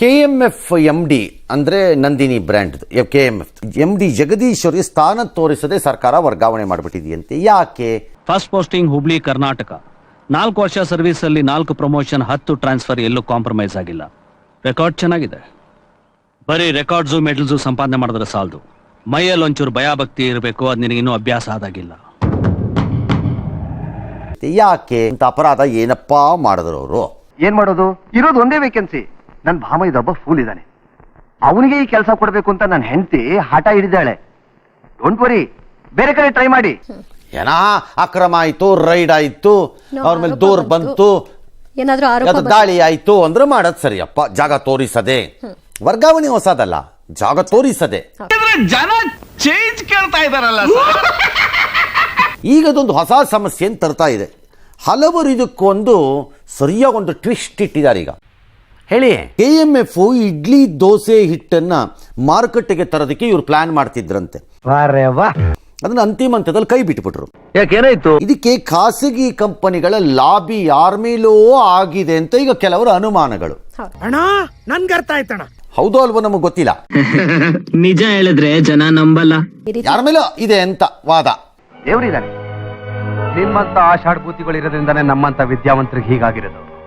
K M F M D ಅಂದರೆ Nandini brand K M F M D ಜಗದೀಶ್ವರಿಗೆ ಸ್ಥಾನ ತೋರಿಸದೆ ಸರ್ಕಾರ ವರ್ಗಾವಣೆ ಮಾಡಿಬಿಟ್ಟಿದೆಯಂತೆ. ಯಾಕೆ? ಫಸ್ಟ್ ಪೋಸ್ಟಿಂಗ್ ಹುಬ್ಳಿ ಕರ್ನಾಟಕ ನಾಲ್ಕು ವರ್ಷ ಸರ್ವಿಸ್ ಅಲ್ಲಿ ನಾಲ್ಕು ಪ್ರಮೋಷನ್ ಹತ್ತು ಟ್ರಾನ್ಸ್ಫರ್ ಎಲ್ಲೂ ಕಾಂಪ್ರಮೈಸ್ ಆಗಿಲ್ಲ. ರೆಕಾರ್ಡ್ ಚೆನ್ನಾಗಿದೆ. ಬರೀ ರೆಕಾರ್ಡ್ಸು ಮೆಡಲ್ಸು ಸಂಪಾದನೆ ಮಾಡಿದ್ರೆ ಸಾಲದು. ಮೈಯಲ್ಲಿ ಒಂಚೂರು ಭಯಭಕ್ತಿ ಇರಬೇಕು ಅದು ನಿನಗೆ ಇನ್ನೂ ಅಭ್ಯಾಸ ಆದಾಗಿಲ್ಲ. ಯಾಕೆ? ಅಂತ ಅಪರಾಧ ಏನಪ್ಪಾ ಮಾಡಿದ್ರು ಅವರು? ಏನ್ ಮಾಡೋದು? ಇರೋದು ಒಂದೇ ವೇಕೆನ್ಸಿ ನನ್ ಭಾಮ ಇದೊಬ್ಬ ಫೂಲ್ ಇದ್ದಾನೆ ಅವನಿಗೆ ಈ ಕೆಲಸ ಕೊಡಬೇಕು ಅಂತ ನನ್ನ ಹೆಂಡತಿ ಹಠ ಹಿಡಿದಾಳೆ. ಡೋಂಟ್ ವರಿ ಬೇರೆ ಕಡೆ ಟ್ರೈ ಮಾಡಿ. ಏನಾ ಅಕ್ರಮ ಆಯ್ತು ರೈಡ್ ಆಯ್ತು ಅವ್ರ ಮೇಲೆ ದೂರ್ ಬಂತು. ಏನಾದ್ರೂ ಆರೋಪ ಬಂತು? ದಾಳಿ ಆಯ್ತು ಅಂದ್ರೆ ಮಾಡೋದು ಸರಿಯಪ್ಪ ಜಾಗ ತೋರಿಸದೆ. ವರ್ಗಾವಣೆ ಹೊಸದಲ್ಲ ಜಾಗ ತೋರಿಸದೆ. ಜನ ಚೇಂಜ್ ಕೇಳ್ತಾ ಇದಾರಲ್ಲ ಈಗ ಅದೊಂದು ಹೊಸ ಸಮಸ್ಯೆ ತರ್ತಾ ಇದೆ. ಹಲವರು ಇದಕ್ಕೊಂದು ಸರಿಯಾಗಿ ಒಂದು ಟ್ವಿಸ್ಟ್ ಇಟ್ಟಿದ್ದಾರೆ ಈಗ. ಹೇಳಿ. K M F idli dosa ಹಿಟ್ಟನ್ನ ಮಾರುಕಟ್ಟೆಗೆ ತರೋದಕ್ಕೆ ಇವ್ರು ಪ್ಲಾನ್ ಮಾಡ್ತಿದ್ರಂತೆ. ಅದನ್ನ ಅಂತಿಮ ಹಂತದಲ್ಲಿ ಕೈ ಬಿಟ್ಬಿಟ್ರು. ಯಾಕೇನಾಯ್ತು ಇದಕ್ಕೆ ಖಾಸಗಿ ಕಂಪನಿಗಳ ಲಾಬಿ ಯಾರ ಮೇಲೋ ಆಗಿದೆ ಅಂತ ಈಗ ಕೆಲವರು ಅನುಮಾನಗಳು. ಅಣ್ಣ ನನ್ಗೆ ಅರ್ಥ ಆಯ್ತಣ್ಣ. ಹೌದೋ ಅಲ್ವೋ ನಮಗೆ ಗೊತ್ತಿಲ್ಲ. ನಿಜ ಹೇಳಿದ್ರೆ ಜನ ನಂಬಲ್ಲ. ಯಾರ ಮೇಲೋ ಇದೆ ಅಂತ ವಾದ. ದೇವ್ರಿದ್ದಾರೆ. ನಿಮ್ಮಂತ ಆಷಾಢಭೂತಿಗಳು ಇರೋದ್ರಿಂದಾನೇ ನಮ್ಮಂತ ವಿದ್ಯಾವಂತರಿಗೆ ಹೀಗಾಗಿರೋದು.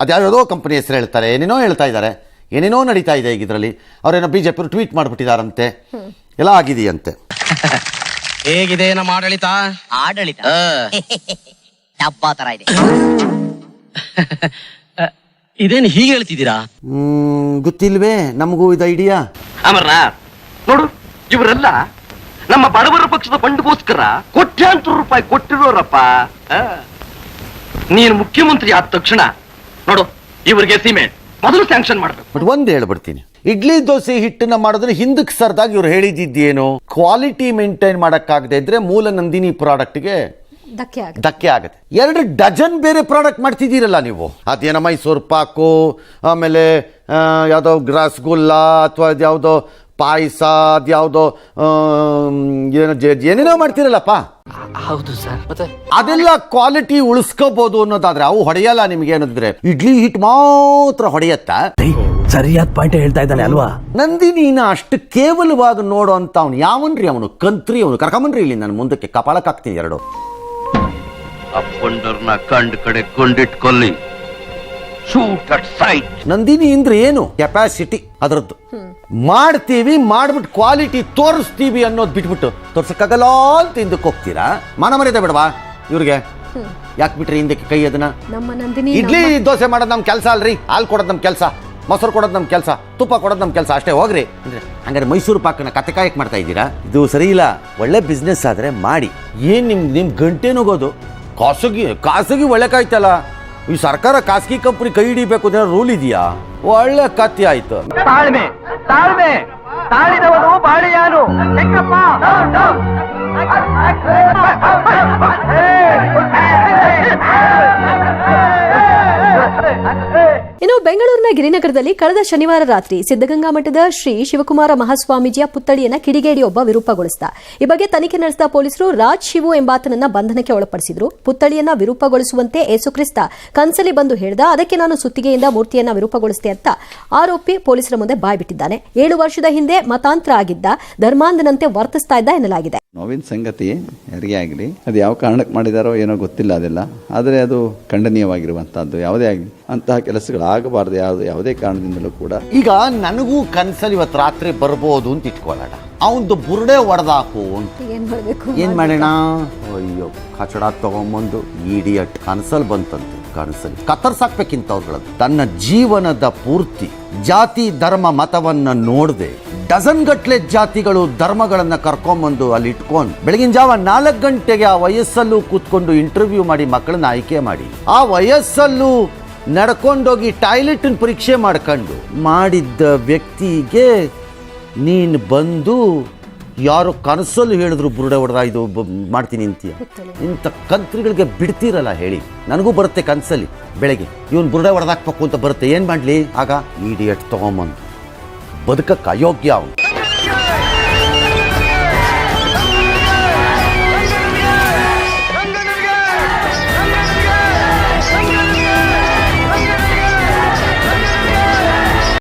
ಅದ್ಯಾವುದೋ ಕಂಪನಿ ಹೆಸರು ಹೇಳ್ತಾರೆ ಏನೇನೋ ಹೇಳ್ತಾ ಇದ್ದಾರೆ ಏನೇನೋ ನಡೀತಾ ಇದೆ ಈಗ ಇದರಲ್ಲಿ. ಅವರೇನೋ ಬಿ ಜೆ ಪಿ ಟ್ವೀಟ್ ಮಾಡಿಬಿಟ್ಟಿದಾರಂತೆ. ಎಲ್ಲ ಆಗಿದೆಯಂತೆ. ಹೇಗಿದೆ ನಮ್ಮ ಆಡಳಿತ? ಆಡಳಿತ? ಡಬ್ಬ ತರ ಇದೆ. ಇದೇನು ಹೀಗೆ ಹೇಳ್ತಿದ್ದೀರಾ? ಹ್ಮ್, ಗೊತ್ತಿಲ್ವೇ ನಮಗೂ ಇದು ಐಡಿಯಾ ಅಮರ ನೋಡು ಇವರೆಲ್ಲ ನಮ್ಮ ಬಡವರ ಪಕ್ಷದ ಫಂಡ್ಗೋಸ್ಕರ ಕೋಟ್ಯಾಂತರ ರೂಪಾಯಿ ಕೊಟ್ಟಿರೋರಪ್ಪ. ಆ. ನೀನು ಮುಖ್ಯಮಂತ್ರಿ ಆದ ತಕ್ಷಣ ನೋಡು ಇವರಿಗೆ ಸಿಮೆಂಟ್ ಮೊದಲು ಸ್ಯಾಂಕ್ಷನ್ ಮಾಡಬೇಕು. ಬಟ್ ಒಂದು ಹೇಳ್ಬಿಡ್ತೀನಿ. ಇಡ್ಲಿ ದೋಸೆ ಹಿಟ್ಟನ್ನ ಮಾಡಿದ್ರೆ ಹಿಂದಕ್ಕೆ ಸರ್ದಾಗ ಇವ್ರು ಹೇಳಿದ್ದೇನು ಕ್ವಾಲಿಟಿ ಮೇಂಟೈನ್ ಮಾಡೋಕ್ಕಾಗದೆ ಇದ್ರೆ ಮೂಲ ನಂದಿನಿ ಪ್ರಾಡಕ್ಟ್ಗೆ ಧಕ್ಕೆ ಆಗುತ್ತೆ. ಧಕ್ಕೆ ಆಗುತ್ತೆ. ಎರಡು ಡಜನ್ ಬೇರೆ ಪ್ರಾಡಕ್ಟ್ ಮಾಡ್ತಿದ್ದೀರಲ್ಲ ನೀವು? ಅದೇನ ಮೈಸೂರು ಪಾಕು ಆಮೇಲೆ ಯಾವುದೋ ರಸಗುಲ್ಲ ಅಥವಾ ಅದ್ಯಾವುದೋ ಪಾಯಸ ಅದ್ಯಾವುದೋ ಏನೋ ಏನೇನೋ ಮಾಡ್ತೀರಲ್ಲಪ್ಪ? ಹೌದು ಸರ್. ಮತ್ತೆ? ಅದೆಲ್ಲ ಕ್ವಾಲಿಟಿ ಉಳಿಸ್ಕೋಬಹುದು ಅನ್ನೋದಾದ್ರೆ ಅವು ಹೊಡೆಯಲ್ಲ ನಿಮ್ಗೆ ಅನ್ನೋದಿದ್ರೆ. ಇಡ್ಲಿ ಹಿಟ್ ಮಾತ್ರ ಹೊಡೆಯತ್ತಾ? ಸರಿಯಾದ ಪಾಯಿಂಟ್ ಹೇಳ್ತಾ ಇದ್ದಾನೆ ಅಲ್ವಾ? ನಂದಿನಿನ ಅಷ್ಟು ಕೇವಲವಾಗಿ ನೋಡೋ ಅಂತ ಅವನು ಯಾವನ್ರಿ ಅವನು? ಕಂತ್ರಿ ಅವನು? ಕರ್ಕೊಂಬನ್ರಿ ಇಲ್ಲಿ ನಾನು ಮುಂದಕ್ಕೆ. ಕಪಾಳಕ್ಕಾಗ್ತೀನಿ ಎರಡು. ಅಪ್ಪಂಡರ್ನ ಕಂಡ್ ಕಡೆ ಕೊಂಡಿಟ್ಕೊಲ್ಲಿ. ಶೂಟ್ ಅಟ್ ಸೈಟ್ ನಂದಿನಿ ಅಂದ್ರೆ ಏನು? ಕೆಪಾಸಿಟಿ ಅದರದ್ದು. ಮಾಡ್ತೀವಿ ಮಾಡ್ಬಿಟ್ಟು ಕ್ವಾಲಿಟಿ ತೋರಿಸ್ತೀವಿ ಅನ್ನೋದು ಬಿಟ್ಬಿಟ್ಟು ತೋರ್ಸಕ್ಕಾಗಲ್ಲ ಅಂತ ಹಿಂದಕ್ಕೆ ಹೋಗ್ತೀರಾ? ಮಾನ ಮರ್ಯಾದೆ ಬಿಡವಾ ಇವ್ರಿಗೆ? ಯಾಕೆ ಬಿಟ್ರಿ ಹಿಂದಕ್ಕೆ ಕೈ ಅದನ್ನ? ನಮ್ಮ ನಂದಿನಿ ಇಡ್ಲಿ ದೋಸೆ ಮಾಡೋದು ನಮ್ಮ ಕೆಲಸ ಅಲ್ರಿ. ಹಾಲು ಕೊಡೋದು ನಮ್ಮ ಕೆಲಸ. ಮೊಸರು ಕೊಡೋದು ನಮ್ಮ ಕೆಲಸ. ತುಪ್ಪ ಕೊಡೋದು ನಮ್ಮ ಕೆಲಸ. ಅಷ್ಟೇ ಹೋಗ್ರಿ. ಅಂದ್ರೆ ಹಂಗಾರೆ ಮೈಸೂರು ಪಾಕನ ಕತೆ ಕಾಯಕ್ ಮಾಡ್ತಾ ಇದ್ದೀರಾ? ಇದು ಸರಿ ಇಲ್ಲ. ಒಳ್ಳೆ ಬಿಸ್ನೆಸ್ ಆದ್ರೆ ಮಾಡಿ. ಏನು ನಿಮ್ಮ ನಿಮ್ ಗಂಟೆ ಹೋಗೋದು ಖಾಸಗಿ ಖಾಸಗಿ ಒಳ್ಳೆ ಕಾಯ್ತಲ್ಲ. ಈ ಸರ್ಕಾರ ಖಾಸಗಿ ಕಂಪನಿ ಕೈ ಹಿಡಿಬೇಕು ಅನ್ನೋ ರೂಲ್ ಇದೆಯಾ? ಒಳ್ಳೆ ಕತ್ತಿ ಆಯ್ತು. ತಾಳ್ಮೆ ತಾಳಿದವನು ಬಾಳಿಯಾನು ಇನ್ನು ಬೆಂಗಳೂರಿನ ಗಿರಿನಗರದಲ್ಲಿ ಕಳೆದ ಶನಿವಾರ ರಾತ್ರಿ ಸಿದ್ದಗಂಗಾ ಮಠದ ಶ್ರೀ ಶಿವಕುಮಾರ ಮಹಾಸ್ವಾಮೀಜಿಯ ಪುತ್ಥಳಿಯನ್ನ ಕಿಡಿಗೇಡಿಯೊಬ್ಬ ವಿರೂಪಗೊಳಿಸಿದ. ಈ ಬಗ್ಗೆ ತನಿಖೆ ನಡೆಸಿದ ಪೊಲೀಸರು ರಾಜ್ ಶಿವು ಎಂಬಾತನನ್ನ ಬಂಧನಕ್ಕೆ ಒಳಪಡಿಸಿದ್ರು. ಪುತ್ಥಳಿಯನ್ನ ವಿರೂಪಗೊಳಿಸುವಂತೆ ಯೇಸುಕ್ರಿಸ್ತ ಕನ್ಸಲಿ ಬಂದು ಹೇಳಿದ, ಅದಕ್ಕೆ ನಾನು ಸುತ್ತಿಗೆಯಿಂದ ಮೂರ್ತಿಯನ್ನ ವಿರೂಪಗೊಳಿಸಿದೆ ಅಂತ ಆರೋಪಿ ಪೊಲೀಸರ ಮುಂದೆ ಬಾಯ್ಬಿಟ್ಟಿದ್ದಾನೆ. ಏಳು ವರ್ಷದ ಹಿಂದೆ ಮತಾಂತರ ಆಗಿದ್ದ ಧರ್ಮಾಂಧನಂತೆ ವರ್ತಿಸ್ತಾ ಇದ್ದ ಎನ್ನಲಾಗಿದೆ. ನೋವಿನ ಸಂಗತಿ ಯಾರಿಗೇ ಆಗಲಿ. ಅದು ಯಾವ ಕಾರಣಕ್ಕೆ ಮಾಡಿದಾರೋ ಏನೋ ಗೊತ್ತಿಲ್ಲ ಅದೆಲ್ಲ. ಆದರೆ ಅದು ಖಂಡನೀಯವಾಗಿರುವಂಥದ್ದು. ಯಾವುದೇ ಆಗಲಿ ಅಂತಹ ಕೆಲಸಗಳಾಗಬಾರ್ದು. ಯಾವುದು ಯಾವುದೇ ಕಾರಣದಿಂದಲೂ ಕೂಡ. ಈಗ ನನಗೂ ಕನ್ಸಲ್ಲಿ ಇವತ್ತು ರಾತ್ರಿ ಬರ್ಬೋದು ಅಂತ ಇಟ್ಕೊಳ್ಳೋಣ ಅವನದು ಬುರುಡೆ ಒಡೆದಾಕು ಅಂತ. ಏನ್ ಮಾಡಬೇಕು? ಏನ್ ಮಾಡೋಣ ಅಯ್ಯೋ ಕಚಡ ತಗೊಂಬಂದು ಇಡಿಯಟ್ ಕನ್ಸಲ್ ಬಂತಂತೆ. ಕನಸಲ್ಲಿ ಕತ್ತರ್ಸಾಕ್ಬೇಕಿಂತವ್ರುಗಳದ್ದು ತನ್ನ ಜೀವನದ ಪೂರ್ತಿ, ಜಾತಿ, ಧರ್ಮ, ಮತವನ್ನ ನೋಡದೆ, ಡಜನ್ ಗಟ್ಲೆ ಜಾತಿಗಳು, ಧರ್ಮಗಳನ್ನ ಕರ್ಕೊಂಬಂದು ಅಲ್ಲಿ ಇಟ್ಕೊಂಡು, ಬೆಳಗಿನ ಜಾವ ನಾಲ್ಕು ಗಂಟೆಗೆ ಆ ವಯಸ್ಸಲ್ಲೂ ಕೂತ್ಕೊಂಡು ಇಂಟರ್ವ್ಯೂ ಮಾಡಿ ಮಕ್ಕಳನ್ನ ಆಯ್ಕೆ ಮಾಡಿ, ಆ ವಯಸ್ಸಲ್ಲೂ ನಡ್ಕೊಂಡೋಗಿ ಟಾಯ್ಲೆಟ್ ಪರೀಕ್ಷೆ ಮಾಡ್ಕೊಂಡು, ಮಾಡಿದ್ದ ವ್ಯಕ್ತಿಗೆ ನೀನು ಬಂದು ಯಾರು ಕನಸಲ್ಲಿ ಹೇಳಿದ್ರು ಬುರುಡೆ ಹೊಡೆದ ಇದು ಮಾಡ್ತೀನಿ ಅಂತೀಯ ಇಂಥ ಕಂತ್ರಿಗಳಿಗೆ ಬಿಡ್ತೀರಲ್ಲ ಹೇಳಿ. ನನಗೂ ಬರುತ್ತೆ ಕನಸಲ್ಲಿ. ಬೆಳಗ್ಗೆ ಇವನು ಬುರುಡೆ ಹೊಡೆದಾಕ್ಬೇಕು ಅಂತ ಬರುತ್ತೆ. ಏನು ಮಾಡಲಿ? ಆಗ ಇಡಿಯಟ್ ತೊಗೊಂಬಂದು. ಬದುಕಕ್ಕೆ ಅಯೋಗ್ಯ ಅವನು.